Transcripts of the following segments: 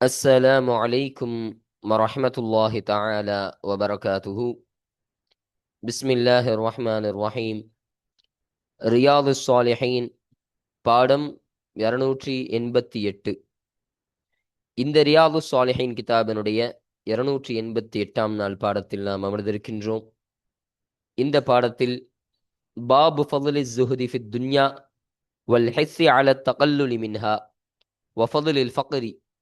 السلام عليكم ورحمة الله تعالى وبركاته بسم الله الرحمن الرحيم ரியாது சாலிஹீன் பாடம் இரநூற்றி எண்பத்தி எட்டு இந்த ரியாது சாலிஹீன் கிதாபினுடைய இருநூற்றி எண்பத்தி எட்டாம் நாள் பாடத்தில் நாம் அமர்ந்திருக்கின்றோம் இந்த பாடத்தில் பாபு ஃபதுலி ஜுஹதி ஃபித் துன்யா வல் ஹெஸ்ஸி அல தகல்லுலி மின்ஹா வஃபதுலில் ஃபக்ரி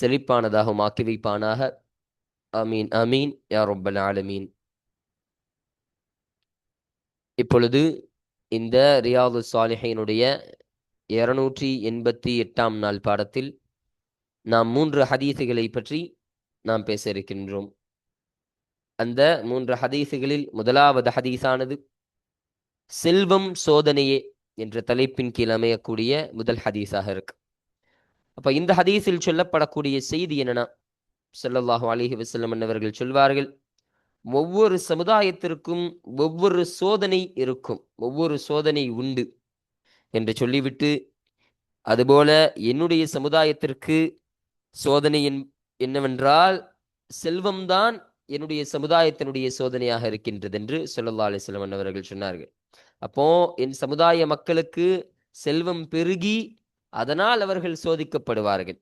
செழிப்பானதாகவும் ஆக்கி வைப்பானாக அமீன் அமீன் யா ரொப்பல் ஆலமீன். இப்பொழுது இந்த ரியாது சாலிஹினுடைய இருநூற்றி எண்பத்தி எட்டாம் நாள் பாடத்தில் நாம் மூன்று ஹதீசுகளை பற்றி நாம் பேச இருக்கின்றோம். அந்த மூன்று ஹதீசுகளில் முதலாவது ஹதீஸானது செல்வம் சோதனையே என்ற தலைப்பின் கீழ் அமையக்கூடிய முதல் ஹதீஸாக இருக்கு. அப்ப இந்த ஹதீஸில் சொல்லப்படக்கூடிய செய்தி என்னன்னா ஸல்லல்லாஹு அலிஹி வசல்லம் அவர்கள் சொல்வார்கள் ஒவ்வொரு சமுதாயத்திற்கும் ஒவ்வொரு சோதனை இருக்கும் ஒவ்வொரு சோதனை உண்டு என்று சொல்லிவிட்டு அதுபோல என்னுடைய சமுதாயத்திற்கு சோதனை என்- என்னவென்றால் செல்வம்தான் என்னுடைய சமுதாயத்தினுடைய சோதனையாக இருக்கின்றது என்று சொல்லல்லா அலைஹி அவர்கள் சொன்னார்கள். அப்போ என் சமுதாய மக்களுக்கு செல்வம் பெருகி அதனால் அவர்கள் சோதிக்கப்படுவார்கள்.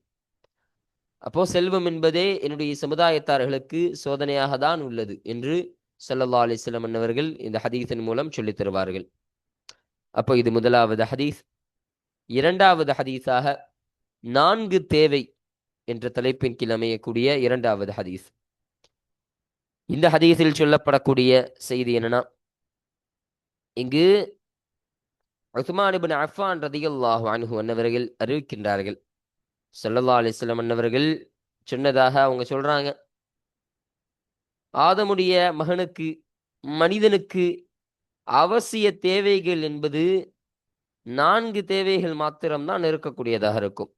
அப்போ செல்வம் என்பதே என்னுடைய சமுதாயத்தார்களுக்கு சோதனையாக தான் உள்ளது என்று சல்லல்லா அலிஸ்லம் அன்னவர்கள் இந்த ஹதீஸின் மூலம் சொல்லித் தருவார்கள். அப்போ இது முதலாவது ஹதீஸ். இரண்டாவது ஹதீஸாக நான்கு தேவை என்ற தலைப்பின் கீழ் அமையக்கூடிய இரண்டாவது ஹதீஸ். இந்த ஹதீஸில் சொல்லப்படக்கூடிய செய்தி என்னன்னா இங்கு உஸ்மானிபின் அஃபான் ரதியுல்லாஹு அன்ஹு அன்னவர்கள் அறிவிக்கின்றார்கள். ஸல்லல்லாஹு அலிஸ்லாம் அன்னவர்கள் சொன்னதாக அவங்க சொல்றாங்க. ஆதமுடைய மகனுக்கு மனிதனுக்கு அவசிய தேவைகள் என்பது நான்கு தேவைகள் மாத்திரம்தான் இருக்கக்கூடியதாக இருக்கும்.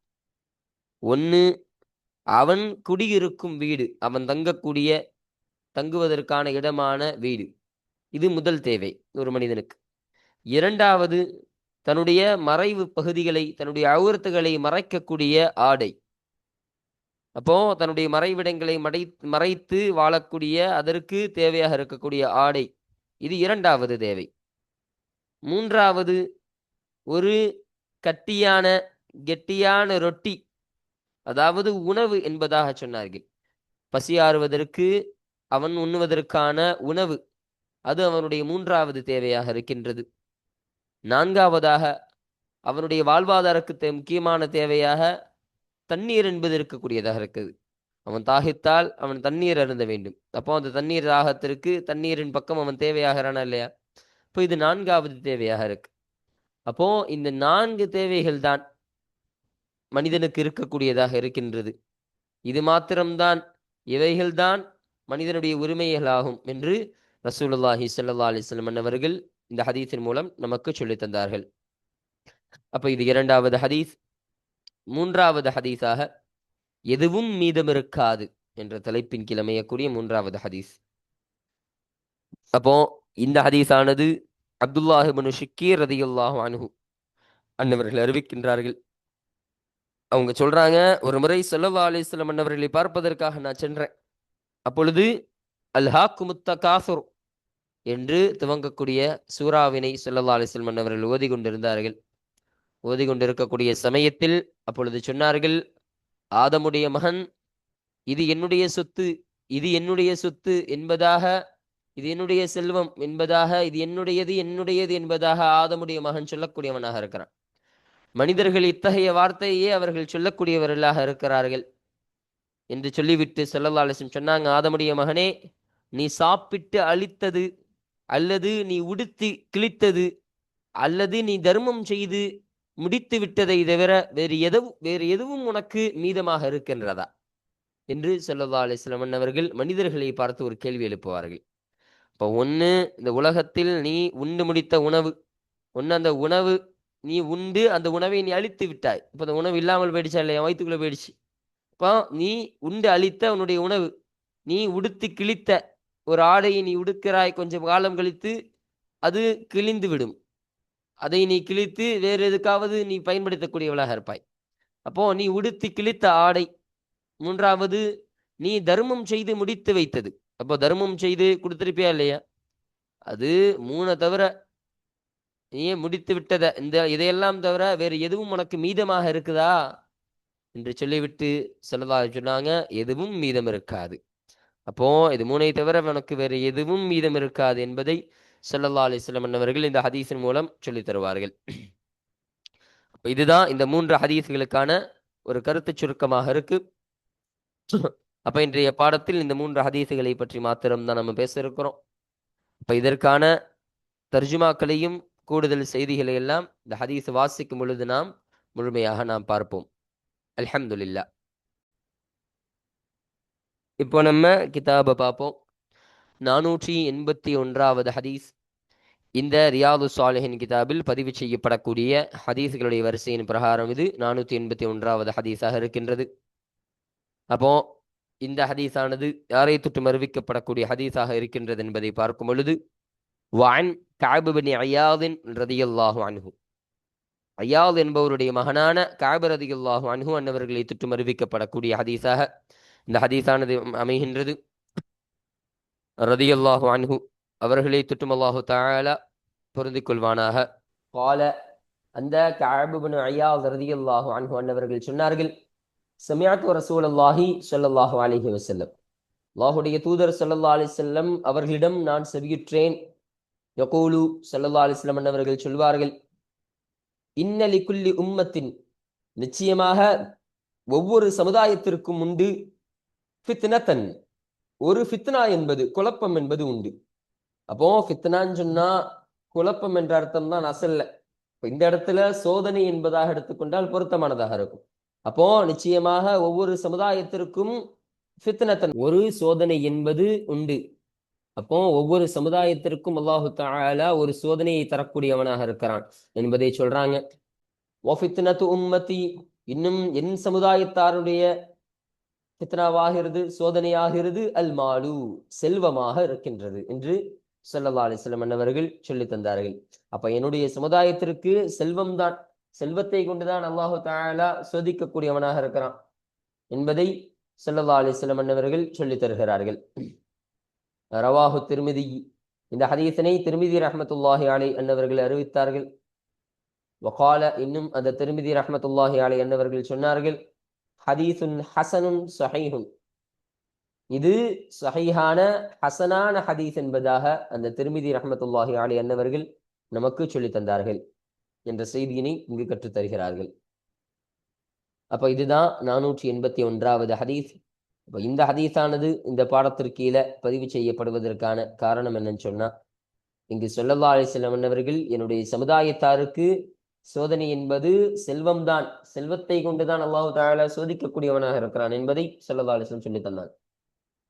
ஒன்று அவன் குடியிருக்கும் வீடு அவன் தங்கக்கூடிய தங்குவதற்கான இடமான வீடு. இது முதல் தேவை ஒரு மனிதனுக்கு. இரண்டாவது தன்னுடைய மறைவு பகுதிகளை தன்னுடைய அவுரத்துகளை மறைக்கக்கூடிய ஆடை. அப்போ தன்னுடைய மறைவிடங்களை மடை மறைத்து வாழக்கூடிய அதற்கு தேவையாக இருக்கக்கூடிய ஆடை. இது இரண்டாவது தேவை. மூன்றாவது ஒரு கட்டியான கெட்டியான ரொட்டி. அதாவது உணவு என்பதாக சொன்னார்கள். பசியாறுவதற்கு அவன் உண்ணுவதற்கான உணவு. அது அவனுடைய மூன்றாவது தேவையாக இருக்கின்றது. நான்காவதாக அவனுடைய வாழ்வாதாரத்துக்கு முக்கியமான தேவையாக தண்ணீர் என்பது இருக்கக்கூடியதாக இருக்குது. அவன் தாகித்தால் அவன் தண்ணீர் அருந்த வேண்டும். அப்போ அந்த தண்ணீர் தாகத்திற்கு தண்ணீரின் பக்கம் அவன் தேவையாகிறானா இல்லையா? இப்போ இது நான்காவது தேவையாக இருக்கு. அப்போ இந்த நான்கு தேவைகள் தான் மனிதனுக்கு இருக்கக்கூடியதாக இருக்கின்றது. இது மாத்திரம்தான் இவைகள்தான் மனிதனுடைய உரிமைகளாகும் என்று ரசூலுல்லாஹி சல்லா அலிஸ்லம் அவர்கள் இந்த ஹதீஸின் மூலம் நமக்கு சொல்லி தந்தார்கள். அப்ப இது இரண்டாவது ஹதீஸ். மூன்றாவது ஹதீஸாக எதுவும் மீதம் இருக்காது என்ற தலைப்பின் கிழமையக்கூடிய மூன்றாவது ஹதீஸ். அப்போ இந்த ஹதீஸானது அப்துல்லாஹிபனு ஷிக்கீர் ரதியுல்லாஹு அனுகு அன்னவர்கள் அறிவிக்கின்றார்கள். அவங்க சொல்றாங்க ஒரு முறை ஸல்லல்லாஹு அலிஸ்லம் அன்னவர்களை பார்ப்பதற்காக நான் சென்றேன். அப்பொழுது அல்ஹாக்கு முத்த காசுர் என்று துவங்கக்கூடிய சூறாவினை ஸல்லல்லாஹு அலைஹி அவர்கள் ஓதி கொண்டிருந்தார்கள் ஓதி கொண்டிருக்கக்கூடிய சமயத்தில் அப்பொழுது சொன்னார்கள் ஆதமுடைய மகன் இது என்னுடைய சொத்து இது என்னுடைய சொத்து என்பதாக இது என்னுடைய செல்வம் என்பதாக இது என்னுடையது என்னுடையது என்பதாக ஆதமுடைய மகன் சொல்லக்கூடியவனாக இருக்கிறான். மனிதர்கள் இத்தகைய வார்த்தையே அவர்கள் சொல்லக்கூடியவர்களாக இருக்கிறார்கள் என்று சொல்லிவிட்டு ஸல்லல்லாஹு சொன்னாங்க ஆதமுடைய மகனே நீ சாப்பிட்டு அழித்தது அல்லது நீ உடுத்தி கிழித்தது அல்லது நீ தர்மம் செய்து முடித்து விட்டதை தவிர வேறு எதுவும் வேறு எதுவும் உனக்கு மீதமாக இருக்கின்றதா? என்று ஸல்லல்லாஹு அலிஸ்லமன் அவர்கள் மனிதர்களை பார்த்து ஒரு கேள்வி எழுப்புவார்கள். இப்போ ஒன்று இந்த உலகத்தில் நீ உண்டு முடித்த உணவு ஒன்று அந்த உணவு நீ உண்டு அந்த உணவை நீ அழித்து விட்டாய். இப்போ அந்த உணவு இல்லாமல் போயிடுச்சா இல்லையா? வயிற்றுக்குள்ளே போயிடுச்சு. இப்போ நீ உண்டு அழித்த உன்னுடைய உணவு நீ உடுத்து கிழித்த ஒரு ஆடையை நீ உடுக்கிறாய் கொஞ்சம் காலம் கழித்து அது கிழிந்து விடும் அதை நீ கிழித்து வேறு எதுக்காவது நீ பயன்படுத்தக்கூடியவளாக இருப்பாய். அப்போ நீ உடுத்தி கிழித்த ஆடை மூன்றாவது நீ தர்மம் செய்து முடித்து வைத்தது. அப்போ தர்மம் செய்து கொடுத்துருப்பியா இல்லையா? அது மூணை தவிர நீ முடித்து விட்டத இந்த இதையெல்லாம் தவிர வேறு எதுவும் உனக்கு மீதமாக இருக்குதா? என்று சொல்லிவிட்டு சொல்லதா சொன்னாங்க. எதுவும் மீதம் இருக்காது அப்போ இது மூனை தவிர உனக்கு வேறு எதுவும் மீதம் இருக்காது என்பதை சல்லல்லா அலிஸ்லம் வஸல்லம் அவர்கள் இந்த ஹதீஸின் மூலம் சொல்லித் தருவார்கள். இதுதான் இந்த மூன்று ஹதீஸ்களுக்கான ஒரு கருத்து சுருக்கமாக இருக்கு. அப்ப இன்றைய பாடத்தில் இந்த மூன்று ஹதீஸுகளை பற்றி மாத்திரம்தான் நம்ம பேச இருக்கிறோம். அப்ப இதற்கான தர்ஜுமாக்களையும் கூடுதல் செய்திகளை எல்லாம் இந்த ஹதீஸ் வாசிக்கும் பொழுது நாம் முழுமையாக நாம் பார்ப்போம். அலமதுல்லா இப்போ நம்ம கிதாபை பார்ப்போம். நானூற்றி எண்பத்தி ஒன்றாவது ஹதீஸ். இந்த ரியாது சாலிஹின் கிதாபில் பதிவு செய்யப்படக்கூடிய ஹதீஸ்களுடைய வரிசையின் பிரகாரம் இது. நானூற்றி எண்பத்தி ஒன்றாவது ஹதீஸாக இருக்கின்றது. அப்போ இந்த ஹதீஸானது யாரை தொட்டு மறுவிக்கப்படக்கூடிய ஹதீஸாக இருக்கின்றது என்பதை பார்க்கும் பொழுது வான் காபுபின் அயாதின் ரதியுல்லாஹு அன்ஹு. அயாத் என்பவருடைய மகனான காபு ரதியுல்லாஹு அன்ஹு அன்னவர்களை தொட்டு மறுவிக்கப்படக்கூடிய ஹதீஸாக இந்த ஹதீஸானது அமைகின்றது. ரதி அல்லாஹு அன்ஹு அவர்களை தொட்டும் அல்லாஹு தாலா பொருந்திக் கொள்வானாக கால அந்த காபுபின் ரதி அல்லாஹு அன்ஹு அன்னவர்கள் சொன்னார்கள் சமியாத்து ரசூல் அல்லாஹி சொல்லல்லாஹு அலிஹி வசல்லம் அல்லாஹுடைய தூதர் சொல்லல்லா அலி செல்லம் அவர்களிடம் நான் செவியுற்றேன். யகோலு சொல்லல்லா அலி செல்லம் அன்னவர்கள் சொல்வார்கள் இன்னலி குல்லி உம்மத்தின் நிச்சயமாக ஒவ்வொரு சமுதாயத்திற்கும் உண்டு ஃபித்னத்தன். ஒரு ஃபித்னா என்பது குழப்பம் என்பது உண்டு. அப்போ ஃபித்னான்னு சொன்னா குழப்பம் என்ற அர்த்தம் தான் அசல்ல. இப்போ இந்த இடத்துல சோதனை என்பதாக எடுத்துக்கொண்டால் பொருத்தமானதாக இருக்கும். அப்போ நிச்சயமாக ஒவ்வொரு சமுதாயத்திற்கும் ஃபித்னத்தன் ஒரு சோதனை என்பது உண்டு. அப்போ ஒவ்வொரு சமுதாயத்திற்கும் அல்லாஹு தாலா ஒரு சோதனையை தரக்கூடியவனாக இருக்கிறான் என்பதை சொல்றாங்க. ஒஃபித்னத்து உம்மத்தி. இன்னும் என் சமுதாயத்தாருடைய பித்னாவாகிறது சோதனையாகிறது அல் மாலு செல்வமாக இருக்கின்றது என்று சொல்லல்லா அலிஸ்லம் அன்னவர்கள் சொல்லி தந்தார்கள். அப்ப என்னுடைய சமுதாயத்திற்கு செல்வம் தான் செல்வத்தை கொண்டுதான் அல்லாஹு தாலா சோதிக்கக்கூடியவனாக இருக்கிறான் என்பதை சொல்லல்லா அலிஸ்லம் அன்னவர்கள் சொல்லி தருகிறார்கள். ரவாஹு திருமிதி இந்த ஹதீசனை திருமிதி ரஹமத்துல்லாஹி அலை அன்னவர்கள் அறிவித்தார்கள். வகால இன்னும் அந்த திருமிதி ரஹமத்துல்லாஹி அலை அன்னவர்கள் சொன்னார்கள் ஹதீசுன் ஹசனுன் சஹீஹுன் இது சஹீஹான ஹசனான ஹதீஸ் என்பதாக அந்த திருமிதி ரஹமத்துல்லாஹி அலி அன்னவர்கள் நமக்கு சொல்லி தந்தார்கள் என்ற செய்தியினை இங்கு கற்றுத் தருகிறார்கள். அப்ப இதுதான் நானூற்றி எண்பத்தி ஒன்றாவது ஹதீஸ். இப்போ இந்த ஹதீஸானது இந்த பாடத்திற்கு கீழே பதிவு செய்யப்படுவதற்கான காரணம் என்னன்னு சொன்னா இங்கு சொல்லல்லா அலிஸ்லாம் அன்னவர்கள் என்னுடைய சமுதாயத்தாருக்கு சோதனை என்பது செல்வம்தான். செல்வத்தை கொண்டுதான் அல்லாஹு தாலா சோதிக்கக்கூடியவனாக இருக்கிறான் என்பதை சொல்லல்லா அலிஸ்லம் சொல்லி தந்தான்.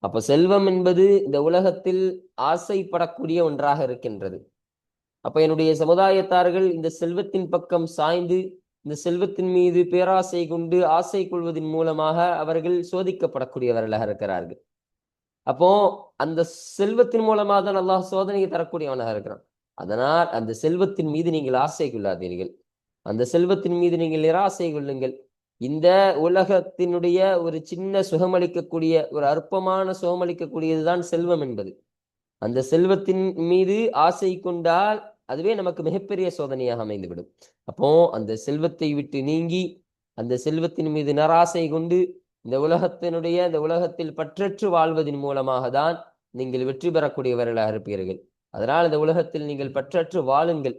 அப்போ செல்வம் என்பது இந்த உலகத்தில் ஆசைப்படக்கூடிய ஒன்றாக இருக்கின்றது. அப்ப என்னுடைய சமுதாயத்தார்கள் இந்த செல்வத்தின் பக்கம் சாய்ந்து இந்த செல்வத்தின் மீது பேராசை கொண்டு ஆசை கொள்வதன் மூலமாக அவர்கள் சோதிக்கப்படக்கூடியவர்களாக இருக்கிறார்கள். அப்போ அந்த செல்வத்தின் மூலமாக தான் அல்லாஹ் சோதனையை தரக்கூடியவனாக இருக்கிறான். அதனால் அந்த செல்வத்தின் மீது நீங்கள் ஆசை கொள்ளாதீர்கள் அந்த செல்வத்தின் மீது நீங்கள் நிராசை கொள்ளுங்கள். இந்த உலகத்தினுடைய ஒரு சின்ன சுகமளிக்கக்கூடிய ஒரு அற்பமான சுகமளிக்கக்கூடியதுதான் செல்வம் என்பது. அந்த செல்வத்தின் மீது ஆசை கொண்டால் அதுவே நமக்கு மிகப்பெரிய சோதனையாக அமைந்துவிடும். அப்போ அந்த செல்வத்தை விட்டு நீங்கி அந்த செல்வத்தின் மீது நராசை கொண்டு இந்த உலகத்தினுடைய இந்த உலகத்தில் பற்றற்று வாழ்வதன் மூலமாக தான் நீங்கள் வெற்றி பெறக்கூடியவர்களாக இருப்பீர்கள் அதனால் இந்த உலகத்தில் நீங்கள் பற்றற்று வாழுங்கள்.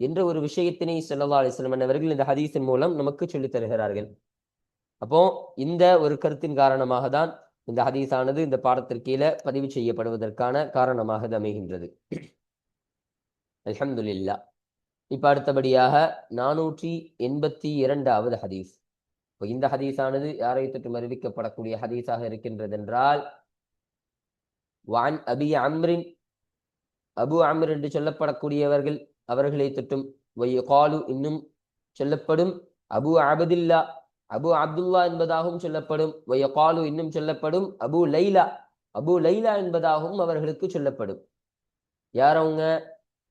என்ற ஒரு விஷயத்தினை செல்லல்லா அலிஸ்லம் அவர்கள் இந்த ஹதீஸின் மூலம் நமக்கு சொல்லித் தருகிறார்கள். அப்போ இந்த ஒரு கருத்தின் காரணமாக தான் இந்த ஹதீஸானது இந்த பாடத்திற்கீழே பதிவு செய்யப்படுவதற்கான காரணமாக இது அமைகின்றது. அல்ஹம்துலில்லா இப்ப அடுத்தபடியாக நானூற்றி எண்பத்தி இரண்டாவது ஹதீஸ். இப்போ இந்த ஹதீஸானது யாரை தொற்றும் அறிவிக்கப்படக்கூடிய ஹதீஸாக இருக்கின்றது என்றால் வான் அபி அம்ரின் அபு அம்ர் என்று சொல்லப்படக்கூடியவர்கள் அவர்களை தொட்டும். காலு இன்னும் சொல்லப்படும். அபு அபதில்லா அபு அப்துல்லா என்பதாகவும் சொல்லப்படும். காலு இன்னும் சொல்லப்படும். அபு லைலா அபு லைலா என்பதாகவும் அவர்களுக்கு சொல்லப்படும். யார் அவங்க?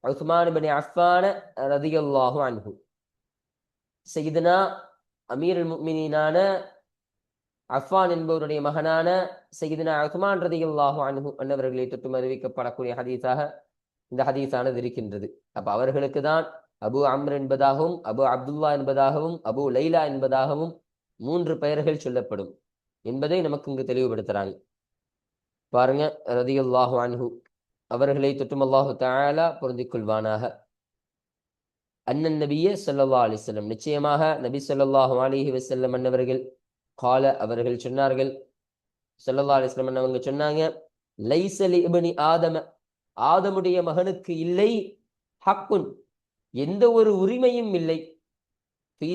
உஸ்மான் பின் அஃபான ரதியல்லாஹு அன்ஹு. செய்தனா அமீர் முக்மினான அஃபான் என்பவருடைய மகனான செய்தனா உஸ்மான் ரதியல்லாஹு அன்ஹு அன்னவர்களை தொட்டும் அறிவிக்கப்படக்கூடிய ஹதீஸாக இந்த ஹதீஸானது இருக்கின்றது. அப்ப அவர்களுக்கு தான் அபு அம்ர் என்பதாகவும் அபு அப்துல்லா என்பதாகவும் அபு லைலா என்பதாகவும் மூன்று பெயர்கள் சொல்லப்படும் என்பதை நமக்கு இங்கு தெளிவுபடுத்துறாங்க. பாருங்க ரதியுல்லாஹு அன்ஹு. அவர்களை தொட்டும் அல்லாஹு தாலா பொருந்திக் கொள்வானாக. அண்ணன் நபிய சொல்லல்லா அலிசல்லம் நிச்சயமாக நபி சொல்லல்லாஹு அலிஹி வசல்லம் அன்னவர்கள் கால அவர்கள் சொன்னார்கள். சொல்லல்லா அலிஸ்லம் அவங்க சொன்னாங்க லைசலி இபனி ஆதம ஆதமுடைய மகனுக்கு இல்லை. ஹக்குன். எந்த ஒரு உரிமையும் இல்லை.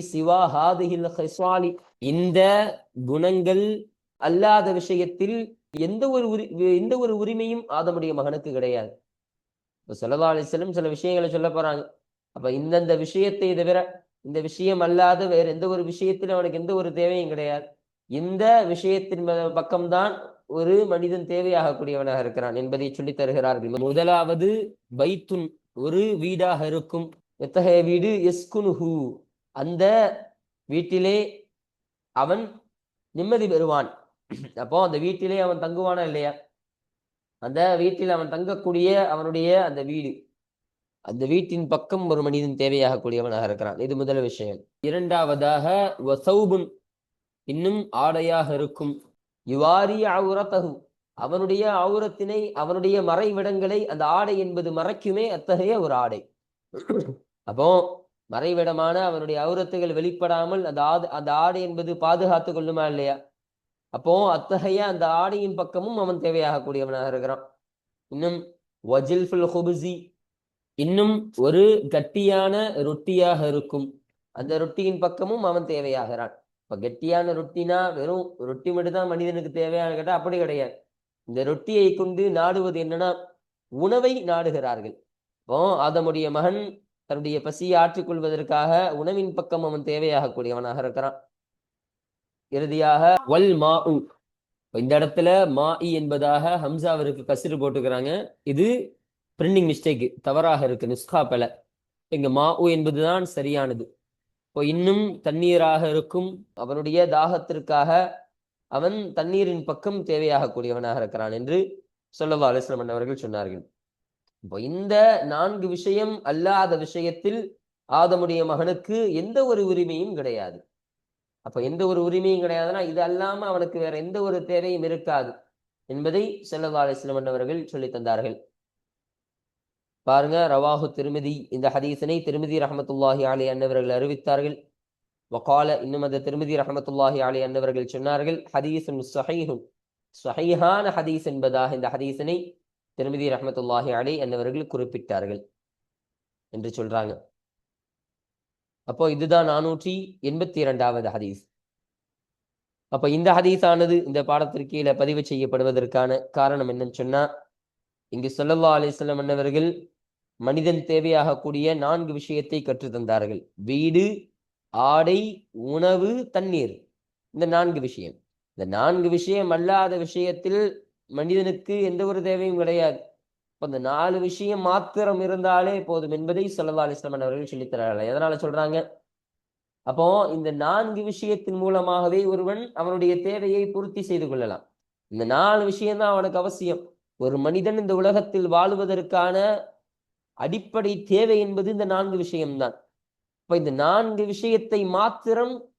சிவா ஹாதிஹில் ஹிஸ்வாலி. இந்த குணங்கள் அல்லாத விஷயத்தில் எந்த ஒரு உரி எந்த ஒரு உரிமையும் ஆதமுடைய மகனுக்கு கிடையாது. இப்போ சல்லா அலிஸ்லம் சில விஷயங்களை சொல்ல போறாங்க. அப்ப இந்தந்த விஷயத்தை தவிர இந்த விஷயம் அல்லாத வேற எந்த ஒரு விஷயத்திலும் அவனுக்கு எந்த ஒரு தேவையும் கிடையாது. இந்த விஷயத்தின் பக்கம்தான் ஒரு மனிதன் தேவையாகக்கூடியவனாக இருக்கிறான் என்பதை சொல்லித் தருகிறார்கள் முதலாவது பைத்துன் ஒரு வீடாக இருக்கும். எத்தகைய வீடு? எஸ்குனுஹு. அந்த வீட்டிலே அவன் நிம்மதி பெறுவான். அப்போ அந்த வீட்டிலே அவன் தங்குவானா இல்லையா? அந்த வீட்டில் அவன் தங்கக்கூடிய அவனுடைய அந்த வீடு. அந்த வீட்டின் பக்கம் ஒரு மனிதன் தேவையாகக்கூடியவனாக இருக்கிறான். இது முதல் விஷயம். இரண்டாவதாக வசௌபுன் இன்னும் ஆடையாக இருக்கும். யுவாரி அவுரத்தகு அவனுடைய அவுரத்தினை அவனுடைய மறைவிடங்களை அந்த ஆடை என்பது மறைக்குமே அத்தகைய ஒரு ஆடை. அப்போ மறைவிடமான அவனுடைய அவுரத்துகள் வெளிப்படாமல் அந்த ஆடு அந்த ஆடை என்பது பாதுகாத்து கொள்ளுமா இல்லையா? அப்போ அத்தகைய அந்த ஆடையின் பக்கமும் அவன் தேவையாகக்கூடியவனாக இருக்கிறான். இன்னும் வஜில்ஃபுல் ஹுபுசி இன்னும் ஒரு கட்டியான ரொட்டியாக இருக்கும். அந்த ரொட்டியின் பக்கமும் அவன் தேவையாகிறான். இப்போ கெட்டியான ரொட்டினா வெறும் ரொட்டி மட்டும்தான் மனிதனுக்கு தேவையான கேட்டால் அப்படி கிடையாது. இந்த ரொட்டியை கொண்டு நாடுவது என்னன்னா உணவை நாடுகிறார்கள். இப்போ அதமுடைய மகன் தன்னுடைய பசியை ஆற்றிக்கொள்வதற்காக உணவின் பக்கம் அவன் தேவையாகக்கூடியவனாக இருக்கிறான். இறுதியாக வல் மா உ இந்த இடத்துல மா இ என்பதாக ஹம்சாவிற்கு கசிறு போட்டுக்கிறாங்க. இது பிரிண்டிங் மிஸ்டேக் தவறாக இருக்கு நுஸ்கா பல இங்க மா உ என்பதுதான் சரியானது. இப்போ இன்னும் தண்ணீராக இருக்கும். அவனுடைய தாகத்திற்காக அவன் தண்ணீரின் பக்கம் தேவையாகக்கூடியவனாக இருக்கிறான் என்று சொல்லவா அலிஸ்லாம் அவர்கள் சொன்னார்கள். இப்போ இந்த நான்கு விஷயம் அல்லாத விஷயத்தில் ஆதமுடைய மகனுக்கு எந்த ஒரு உரிமையும் கிடையாது. அப்ப எந்த ஒரு உரிமையும் கிடையாதுன்னா இது அல்லாம அவனுக்கு வேற எந்த ஒரு தேவையும் இருக்காது என்பதை செல்லவா அலிஸ்லாம் அவர்கள் சொல்லி தந்தார்கள். பாருங்க ரவாஹு திருமதி. இந்த ஹதீசனை திருமதி ரஹமத்துல்லாஹி அலி அன்னவர்கள் அறிவித்தார்கள். வகால இன்னும் அந்த திருமதி ரஹமத்துல்லாஹி அலி அன்னவர்கள் சொன்னார்கள் ஹதீசன் சஹீஹுன். சஹீஹான ஹதீஸ் என்பதாக இந்த ஹதீசனை திருமதி ரஹமத்துல்லாஹி அலி அன்னவர்கள் குறிப்பிட்டார்கள் என்று சொல்றாங்க. அப்போ இதுதான் நானூற்றி எண்பத்தி இரண்டாவது ஹதீஸ். அப்ப இந்த ஹதீஸானது இந்த பாடத்திற்கு கீழே பதிவு செய்யப்படுவதற்கான காரணம் என்னன்னு சொன்னா இங்கு சொல்லல்லா அலிஸ்லாம் அன்னவர்கள் மனிதன் தேவையாகக்கூடிய நான்கு விஷயத்தை கற்று தந்தார்கள். வீடு ஆடை உணவு தண்ணீர். இந்த நான்கு விஷயம். இந்த நான்கு விஷயம் அல்லாத விஷயத்தில் மனிதனுக்கு எந்த ஒரு தேவையும் கிடையாது. இப்போ இந்த நாலு விஷயம் மாத்திரம் இருந்தாலே போதும் என்பதை சொல்லல்லா அலிஸ்லாமன் அவர்கள் சொல்லித்தரார்கள் எதனால சொல்றாங்க? அப்போ இந்த நான்கு விஷயத்தின் மூலமாகவே ஒருவன் அவனுடைய தேவையை பூர்த்தி செய்து கொள்ளலாம். இந்த நாலு விஷயம்தான் அவனுக்கு அவசியம். ஒரு மனிதன் இந்த உலகத்தில் வாழ்வதற்கான அடிப்படை தேவை என்பது இந்த நான்கு விஷயம்தான். இப்ப இந்த நான்கு விஷயத்தை மாத்திரம்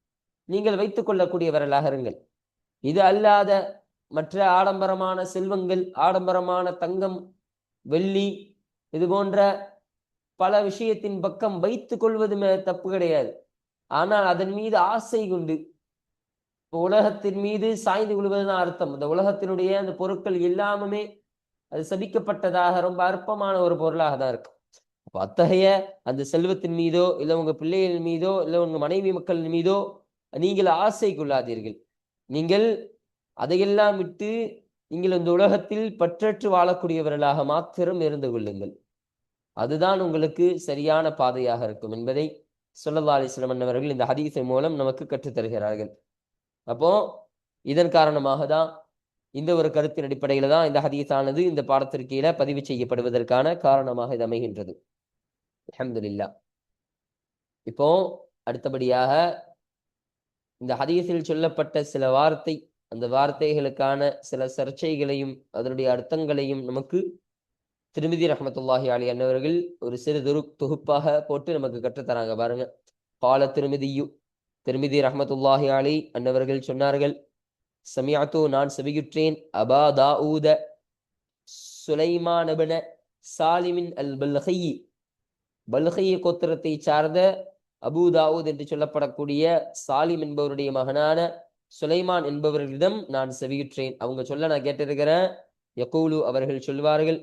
நீங்கள் வைத்துக் கொள்ளக்கூடியவர்களாக இருங்கள். இது அல்லாத மற்ற ஆடம்பரமான செல்வங்கள் ஆடம்பரமான தங்கம் வெள்ளி இது போன்ற பல விஷயத்தின் பக்கம் வைத்துக் கொள்வது மே- தப்பு கிடையாது. ஆனால் அதன் மீது ஆசை கொண்டு இப்போ உலகத்தின் மீது சாய்ந்து கொள்வதுதான் அர்த்தம். இந்த உலகத்தினுடைய அந்த பொருட்கள் இல்லாமமே அது சபிக்கப்பட்டதாக ரொம்ப அற்பமான ஒரு பொருளாக தான் இருக்கும். அப்போ அத்தகைய அந்த செல்வத்தின் மீதோ இல்லை உங்க பிள்ளைகள் மீதோ இல்லை உங்க மனைவி மக்கள் மீதோ நீங்கள் ஆசை கொள்ளாதீர்கள். நீங்கள் அதையெல்லாம் விட்டு நீங்கள் இந்த உலகத்தில் பற்றற்று வாழக்கூடியவர்களாக மாத்திரம் இருந்து கொள்ளுங்கள். அதுதான் உங்களுக்கு சரியான பாதையாக இருக்கும் என்பதை சொல்லல்லா அலிஸ்லம் அவர்கள் இந்த ஹதீஸின் மூலம் நமக்கு கற்றுத் தருகிறார்கள் அப்போ இதன் காரணமாக தான் இந்த ஒரு கருத்தின் அடிப்படையில தான் இந்த ஹதீஸானது இந்த பாடத்திற்கீழ பதிவு செய்யப்படுவதற்கான காரணமாக இது அமைகின்றது. அஹமதுல்லா இப்போ அடுத்தபடியாக இந்த ஹதீஸில் சொல்லப்பட்ட சில வார்த்தை அந்த வார்த்தைகளுக்கான சில சர்ச்சைகளையும் அதனுடைய அர்த்தங்களையும் நமக்கு திருமிதி ரஹமத்துல்லாஹி அலி அன்னவர்கள் ஒரு சிறு துரு தொகுப்பாக போட்டு நமக்கு கற்றுத்தராங்க. பாருங்க. கால திருமிதியு திருமிதி ரஹமத்துல்லாஹி அலி அன்னவர்கள் சொன்னார்கள் சமியாத்து நான் செவியுற்றேன். அபா தாவூத சுலைமானபன சாலிமின் அல் பல்ஹையி பல்ஹைய கோத்திரத்தை சார்ந்த அபூ தாவூத் என்று சொல்லப்படக்கூடிய சாலிம் என்பவருடைய மகனான சுலைமான் என்பவர்களிடம் நான் செவியுற்றேன். அவங்க சொல்ல நான் கேட்டிருக்கிறேன். யகூலு அவர்கள் சொல்வார்கள்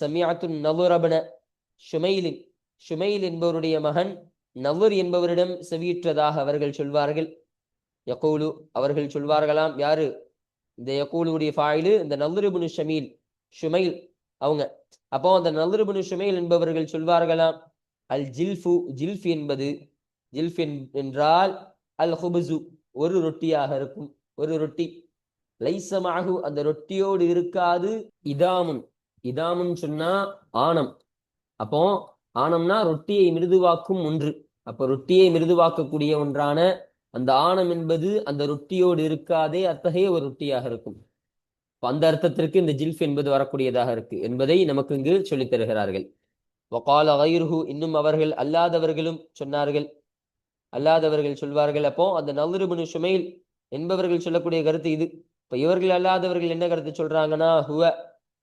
சமியாத்து நவுரபன ஷுமைலின் ஷுமைல் என்பவருடைய மகன் நவுர் என்பவரிடம் செவியுற்றதாக அவர்கள் சொல்வார்கள். யகூலு அவர்கள் சொல்வார்களாம் யாரு? இந்த யகூலுடைய ஃபாயிலு இந்த நல்லுருபுனு ஷமீல் ஷுமைல் அவங்க. அப்போ அந்த நல்லுருபுனு ஷுமைல் என்பவர்கள் சொல்வார்களாம் அல் ஜில்ஃபு ஜில்ஃப் என்பது ஜில்ஃப் என்- என்றால் அல் ஹுபுசு ஒரு ரொட்டியாக இருக்கும் ஒரு ரொட்டி. லைசமாகு அந்த ரொட்டியோடு இருக்காது இதாமுன். இதாமுன் சொன்னா ஆணம். அப்போ ஆணம்னா ரொட்டியை மிருதுவாக்கும் ஒன்று. அப்போ ரொட்டியை மிருதுவாக்கக்கூடிய ஒன்றான அந்த ஆணம் என்பது அந்த ரொட்டியோடு இருக்காதே அத்தகைய ஒரு ரொட்டியாக இருக்கும். அந்த அர்த்தத்திற்கு இந்த ஜில்ஃப் என்பது வரக்கூடியதாக இருக்கு என்பதை நமக்கு இங்கு சொல்லித் தருகிறார்கள். வகால கைருஹு இன்னும் அவர்கள் அல்லாதவர்களும் சொன்னார்கள். அல்லாதவர்கள் சொல்வார்கள். அப்போ அந்த நல்ருபுனு சுமையில் என்பவர்கள் சொல்லக்கூடிய கருத்து இது. இப்ப இவர்கள் அல்லாதவர்கள் என்ன கருத்து சொல்றாங்கன்னா ஹுவ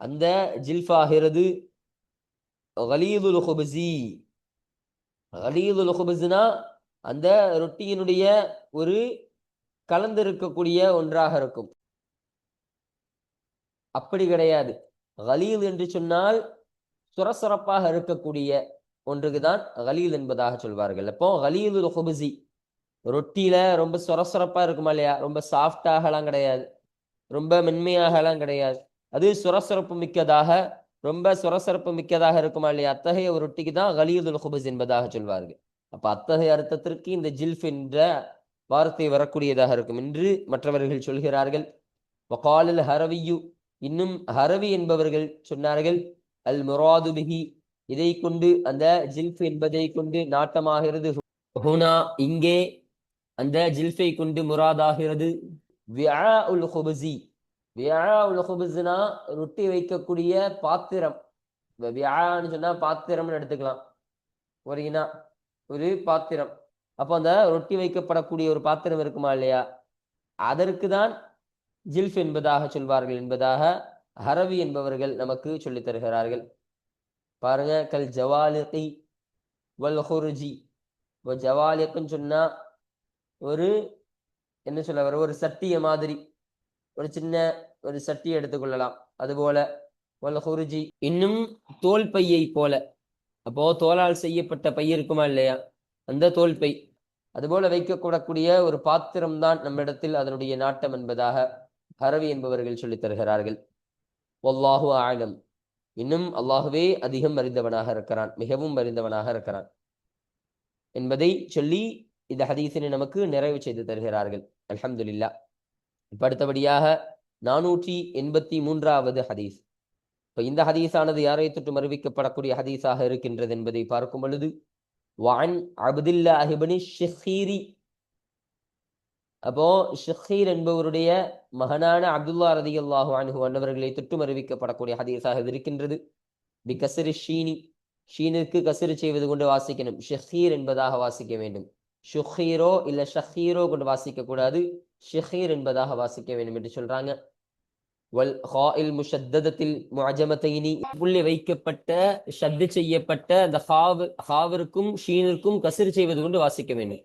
அந்த ஜில்ஃப் ஆகிறது கலீதுல் ஹுபசி கலீதுல் ஹுபஸ்னா அந்த ரொட்டியினுடைய ஒரு கலந்திருக்கக்கூடிய ஒன்றாக இருக்கும். அப்படி கிடையாது. கலீல் என்று சொன்னால் சுரசுரப்பாக இருக்கக்கூடிய ஒன்றுக்கு தான் கலீல் என்பதாக சொல்வார்கள். அப்போ கலீதுல் ஹுபசி ரொட்டியில ரொம்ப சுரசுரப்பா இருக்குமா இல்லையா? ரொம்ப சாஃப்டாகலாம் கிடையாது. ரொம்ப மென்மையாகலாம் கிடையாது. அது சுரசுரப்பு மிக்கதாக ரொம்ப சுரசுரப்பு மிக்கதாக இருக்குமா இல்லையா? அத்தகைய ஒரு ரொட்டிக்கு தான் கலீதுல் ஹுபஸ் என்பதாக சொல்வார்கள். அப்ப அத்தகைய அர்த்தத்திற்கு இந்த ஜில்ஃப் என்ற வார்த்தை வரக்கூடியதாக இருக்கும் என்று மற்றவர்கள் சொல்கிறார்கள். வகாலில் ஹரவியு இன்னும் ஹரவி என்பவர்கள் சொன்னார்கள். அல் முராதுபிகி இதை கொண்டு அந்த ஜில்ஃப் என்பதை கொண்டு நாட்டமாகிறது. ஹுனா இங்கே அந்த ஜில்ஃபை கொண்டு முராதாகிறது. விஆ உல் ஹுபசி விஆ உல் ரொட்டி வைக்கக்கூடிய பாத்திரம். வியாழான்னு சொன்னா பாத்திரம்னு எடுத்துக்கலாம். ஒரு இனா ஒரு பாத்திரம். அப்போ அந்த ரொட்டி வைக்கப்படக்கூடிய ஒரு பாத்திரம் இருக்குமா இல்லையா? அதற்கு தான் ஜில்ஃப் என்பதாக சொல்வார்கள் என்பதாக ஹரவி என்பவர்கள் நமக்கு சொல்லித் தருகிறார்கள். பாருங்க கல் ஜவாலிகி வல் ஹொருஜி. இப்போ ஜவாலிக்குன்னு சொன்னா ஒரு என்ன சொல்ல வர ஒரு சட்டிய மாதிரி. ஒரு சின்ன ஒரு சட்டியை எடுத்துக்கொள்ளலாம் அதுபோல வல் ஹொருஜி. இன்னும் தோல் பையை போல. அப்போ தோலால் செய்யப்பட்ட பை இருக்குமா இல்லையா? அந்த தோல் பை. அதுபோல வைக்கக்கூடக்கூடிய ஒரு பாத்திரம்தான் நம்மிடத்தில் அதனுடைய நாட்டம் என்பதாக ஹரவி என்பவர்கள் சொல்லித் தருகிறார்கள். ஒல்லாஹு ஆழம் இன்னும் அல்லாஹுவே அதிகம் அறிந்தவனாக இருக்கிறான் மிகவும் அறிந்தவனாக இருக்கிறான் என்பதை சொல்லி இந்த ஹதீஸினை நமக்கு நிறைவு செய்து தருகிறார்கள். அலமதுல்லா இப்ப அடுத்தபடியாக நானூற்றி எண்பத்தி மூன்றாவது ஹதீஸ். இப்ப இந்த ஹதீஸானது யாரை தொட்டு அறிவிக்கப்படக்கூடிய ஹதீஸாக இருக்கின்றது என்பதை பார்க்கும் பொழுது வான் அப்துல்லா அஹிபனி ஷஹீரி. அப்போ ஷஹீர் என்பவருடைய மகனான அப்துல்லா ரதி அல்லாஹு அன்ஹு அன்னவர்களை தொட்டும் அறிவிக்கப்படக்கூடிய ஹதீஸாக இது இருக்கின்றது. பி கசரி ஷீனி. ஷீனுக்கு கசரு செய்வது கொண்டு வாசிக்கணும். ஷஹீர் என்பதாக வாசிக்க வேண்டும். ஷுஹீரோ இல்ல ஷஹீரோ கொண்டு வாசிக்க கூடாது ஷஹீர் என்பதாக வாசிக்க வேண்டும் என்று சொல்றாங்க. வல் ஹாயில் முஷத்ததத்தில் முஅஜமத்தைனி. புள்ளி வைக்கப்பட்ட ஷத்து செய்யப்பட்ட அந்த ஹாவு ஹாவிற்கும் ஷீனிற்கும் கசிர் செய்வது கொண்டு வாசிக்க வேண்டும்.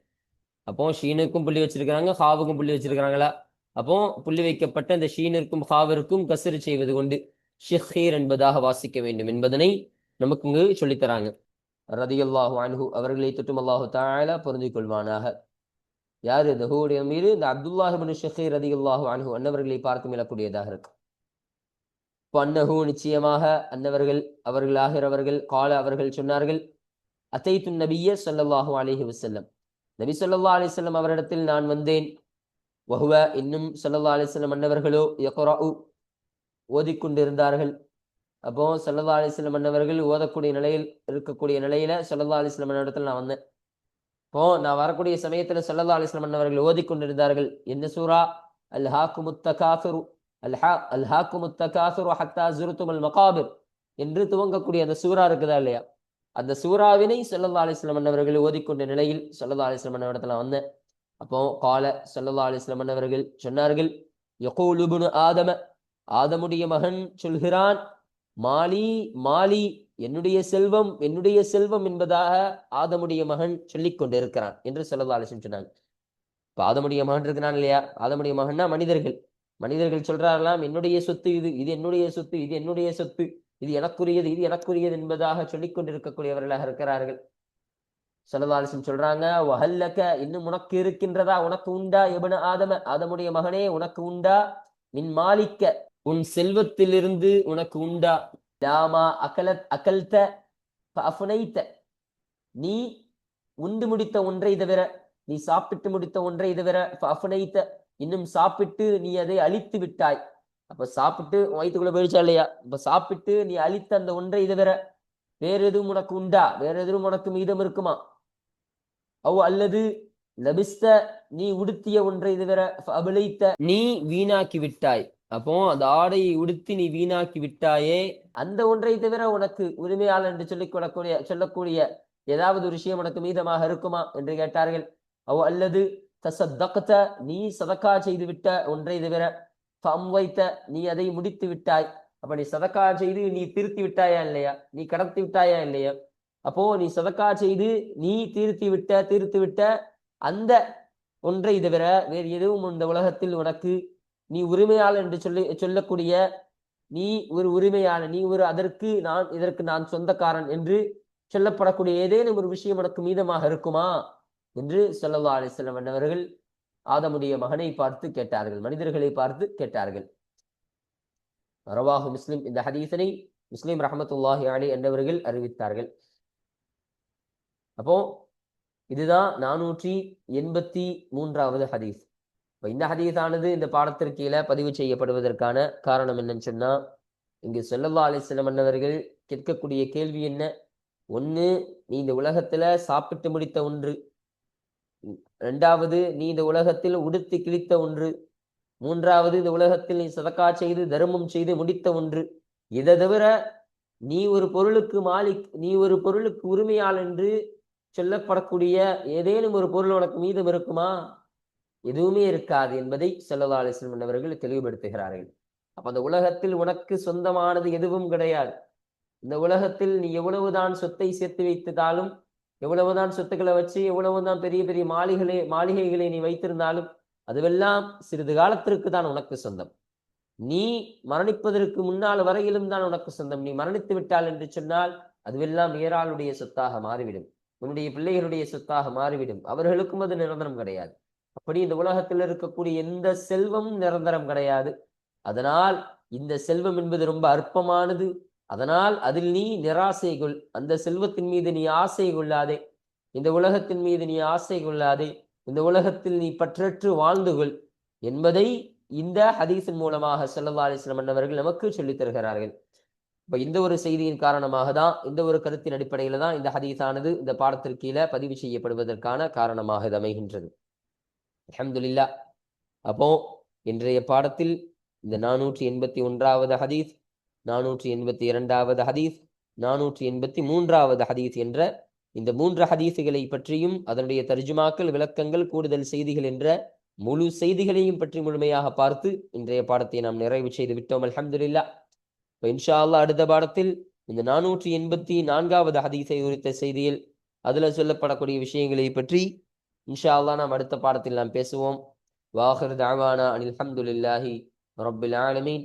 அப்போ ஷீனுக்கும் புள்ளி வச்சிருக்கிறாங்க ஹாவுக்கும் புள்ளி வச்சிருக்கிறாங்களா? அப்போ புள்ளி வைக்கப்பட்ட இந்த ஷீனிற்கும் ஹாவிற்கும் கசிர் செய்வது கொண்டு ஷிஹீர் என்பதாக வாசிக்க வேண்டும் என்பதனை நமக்கு இங்கு சொல்லித்தராங்க. ரதியல்லாஹு அன்ஹு அவர்களை தொட்டும் அல்லாஹு தாலா பொருந்திக் கொள்வானாக. யார்? இந்த ஹூடைய மீது இந்த அப்துல்லாஹிபின் ஷஹீர் ரதியுல்லாஹு அன்ஹு அன்னவர்களை பார்த்து மீளக்கூடியதாக இருக்கும் இப்போ நிச்சயமாக அன்னவர்கள் அவர்கள் ஆகிறவர்கள் கால அவர்கள் சொன்னார்கள். அத்தைத்து நபிய சொல்லல்லாஹு அலிஹி வசல்லம் நபி சொல்லா அலிஸ்லம் அவரிடத்தில் நான் வந்தேன். வஹுவ இன்னும் சொல்லல்லா அலிஸ்லம் அன்னவர்களோ யக்ராஉ ஓதிக்கொண்டிருந்தார்கள். அப்போ சல்லல்லா அலிஸ்லம் அன்னவர்கள் ஓதக்கூடிய நிலையில் இருக்கக்கூடிய நிலையில சல்லல்லா அலிஸ்லம் இடத்துல நான் வந்தேன். இப்போ நான் வரக்கூடிய சமயத்துல சல்லல்லா அலிஸ்லம் அன்னவர்கள் ஓதிக்கொண்டிருந்தார்கள். என்ன சூரா? அல் ஹாக்கு முத்த காஃபிரு அல்ஹா அல் ஹாக்கு ஹத்தா ஜுருத்தும் மகாபிர் என்று துவங்கக்கூடிய அந்த சூரா இருக்குதா இல்லையா? அந்த சூறாவினை சொல்லல்லா அலிஸ்லமன் அவர்கள் ஓதிக்கொண்ட நிலையில் சொல்லல்லா அலிஸ்லமன் இடத்துல வந்தேன். அப்போ கால சொல்லல்லா அலிஸ்லமன் அவர்கள் சொன்னார்கள் யகோலுபுனு ஆதம ஆதமுடைய மகன் சொல்கிறான் மாலி மாலி என்னுடைய செல்வம் என்னுடைய செல்வம் என்பதாக ஆதமுடைய மகன் சொல்லிக் கொண்டிருக்கிறான் என்று சொல்லல்லா அலிஸ்லம் சொன்னாங்க. இப்போ ஆதமுடைய மகன் இருக்கிறான் இல்லையா? ஆதமுடைய மகன்னா மனிதர்கள். மனிதர்கள் சொல்றாரெல்லாம் என்னுடைய சொத்து இது இது என்னுடைய சொத்து இது என்னுடைய சொத்து இது எனக்குரியது இது எனக்குரியது என்பதாக சொல்லிக் கொண்டிருக்கக்கூடியவர்களாக இருக்கிறார்கள். சல்லதாலிசன் சொல்றாங்க வஹல்லக்க இன்னும் உனக்கு இருக்கின்றதா? உனக்கு உண்டா எபன ஆதம? ஆதமுடைய மகனே உனக்கு உண்டா? மின் மாலிக்க உன் செல்வத்திலிருந்து உனக்கு உண்டா? லாமா அகலத் அகல்த அஃபுனைத்த நீ உண்டு முடித்த ஒன்றை தவிர நீ சாப்பிட்டு முடித்த ஒன்றை தவிர அஃபுனைத்த இன்னும் சாப்பிட்டு நீ அதை அழித்து விட்டாய். அப்ப சாப்பிட்டு வயிற்றுக்குள்ள போயிடுச்சா இல்லையா? இப்ப சாப்பிட்டு நீ அழித்த அந்த ஒன்றை தவிர வேற. எதுவும் உனக்கு உண்டா? வேற எதுவும் உனக்கு மீதம் இருக்குமா? அவ் அல்லது லபிஸ்த நீ உடுத்திய ஒன்றை தவிர அபிழைத்த நீ வீணாக்கி விட்டாய். அப்போ அந்த ஆடையை உடுத்தி நீ வீணாக்கி விட்டாயே. அந்த ஒன்றை தவிர உனக்கு உரிமையாளர் என்று சொல்லிக் கொள்ளக்கூடிய சொல்லக்கூடிய ஏதாவது ஒரு விஷயம் உனக்கு மீதமாக இருக்குமா? என்று கேட்டார்கள். அவ் அல்லது தசத்தகத்த நீ சதக்கா செய்து விட்ட ஒன்றை தவிர வைத்த நீ அதை முடித்து விட்டாய். அப்ப நீ சதக்கா செய்து நீ திருத்தி விட்டாயா இல்லையா? நீ கடத்தி விட்டாயா இல்லையா? அப்போ நீ சதக்கா செய்து நீ தீர்த்தி விட்ட தீர்த்து விட்ட அந்த ஒன்றை தவிர வேறு எதுவும் இந்த உலகத்தில் உனக்கு நீ உரிமையாளர் என்று சொல்லி சொல்லக்கூடிய நீ ஒரு உரிமையாளர் நீ ஒரு அதற்கு நான் இதற்கு நான் சொந்தக்காரன் என்று சொல்லப்படக்கூடிய ஏதேனும் ஒரு விஷயம் உனக்கு மீதமாக இருக்குமா? என்று சொல்லல்லா அலிஸ்லம் அண்ணவர்கள் ஆதமுடைய மகனை பார்த்து கேட்டார்கள். மனிதர்களை பார்த்து கேட்டார்கள். ரவாஹு முஸ்லிம் இந்த ஹதீசனை முஸ்லிம் ரஹமத்துல்லாஹி அலி என்றவர்கள் அறிவித்தார்கள். அப்போ இதுதான் நானூற்றி எண்பத்தி மூன்றாவது ஹதீஸ். இப்போ இந்த ஹதீஸானது இந்த பாடத்திற்கு கீழே பதிவு செய்யப்படுவதற்கான காரணம் என்னன்னு சொன்னா இங்கு சொல்லல்லா அலிஸ்லம் அன்னவர்கள் கேட்கக்கூடிய கேள்வி என்ன? ஒன்று நீ இந்த உலகத்துல சாப்பிட்டு முடித்த ஒன்று. ரெண்டாவது நீ இந்த உலகத்தில் உடுத்தி கிழித்த ஒன்று. மூன்றாவது இந்த உலகத்தில் நீ சதக்கா செய்து தர்மம் செய்து முடித்த ஒன்று. இதை தவிர நீ ஒரு பொருளுக்கு மாலிக் நீ ஒரு பொருளுக்கு உரிமையாள் என்று சொல்லப்படக்கூடிய ஏதேனும் ஒரு பொருள் உனக்கு மீதம் இருக்குமா? எதுவுமே இருக்காது என்பதை செல்லல்லா அலிஸ்லம் அவர்கள் தெளிவுபடுத்துகிறார்கள். அப்ப அந்த உலகத்தில் உனக்கு சொந்தமானது எதுவும் கிடையாது. இந்த உலகத்தில் நீ எவ்வளவுதான் சொத்தை சேர்த்து வைத்ததாலும் எவ்வளவுதான் சொத்துக்களை வச்சு எவ்வளவுதான் பெரிய பெரிய மாளிகளை மாளிகைகளை நீ வைத்திருந்தாலும் அதுவெல்லாம் சிறிது காலத்திற்கு தான் உனக்கு சொந்தம். நீ மரணிப்பதற்கு முன்னால் வரையிலும் தான் உனக்கு சொந்தம். நீ மரணித்து விட்டால் என்று சொன்னால் அதுவெல்லாம் ஏராளுடைய சொத்தாக மாறிவிடும். உன்னுடைய பிள்ளைகளுடைய சொத்தாக மாறிவிடும். அவர்களுக்கும் அது நிரந்தரம் கிடையாது. அப்படி இந்த உலகத்தில் இருக்கக்கூடிய எந்த செல்வமும் நிரந்தரம் கிடையாது. அதனால் இந்த செல்வம் என்பது ரொம்ப அற்பமானது. அதனால் அதில் நீ நிராசை கொள். அந்த செல்வத்தின் மீது நீ ஆசை கொள்ளாதே. இந்த உலகத்தின் மீது நீ ஆசை கொள்ளாதே. இந்த உலகத்தில் நீ பற்றற்று வாழ்ந்து கொள். என்பதை இந்த ஹதீஸின் மூலமாக செல்லல்லா அலிஸ்லம் அவர்கள் நமக்கு சொல்லித் தருகிறார்கள். இப்ப இந்த ஒரு செய்தியின் காரணமாக தான் இந்த ஒரு கருத்தின் அடிப்படையில தான் இந்த ஹதீஸானது இந்த பாடத்திற்கு கீழே பதிவு செய்யப்படுவதற்கான காரணமாக இது அமைகின்றது. அஹமதுல்லா அப்போ இன்றைய பாடத்தில் இந்த நானூற்றி எண்பத்தி ஒன்றாவது ஹதீஸ் நானூற்றி எண்பத்தி இரண்டாவது ஹதீஸ் நானூற்றி எண்பத்தி மூன்றாவது ஹதீஸ் என்ற இந்த மூன்று ஹதீஸுகளை பற்றியும் அதனுடைய தர்ஜுமாக்கள் விளக்கங்கள் கூடுதல் செய்திகள் என்ற முழு செய்திகளையும் பற்றி முழுமையாக பார்த்து இன்றைய பாடத்தை நாம் நிறைவு செய்து விட்டோம். அலமதுல்லா இப்போ இன்ஷா அல்லாஹ் அடுத்த பாடத்தில் இந்த நானூற்றி எண்பத்தி நான்காவது ஹதீஸை குறித்த செய்தியில் அதுல சொல்லப்படக்கூடிய விஷயங்களை பற்றி இன்ஷா அல்லாஹ் நாம் அடுத்த பாடத்தில் நாம் பேசுவோம். வாஹர் தாவானா அனில் அல்ஹம்துலில்லாஹி ரபுல் ஆலமீன்.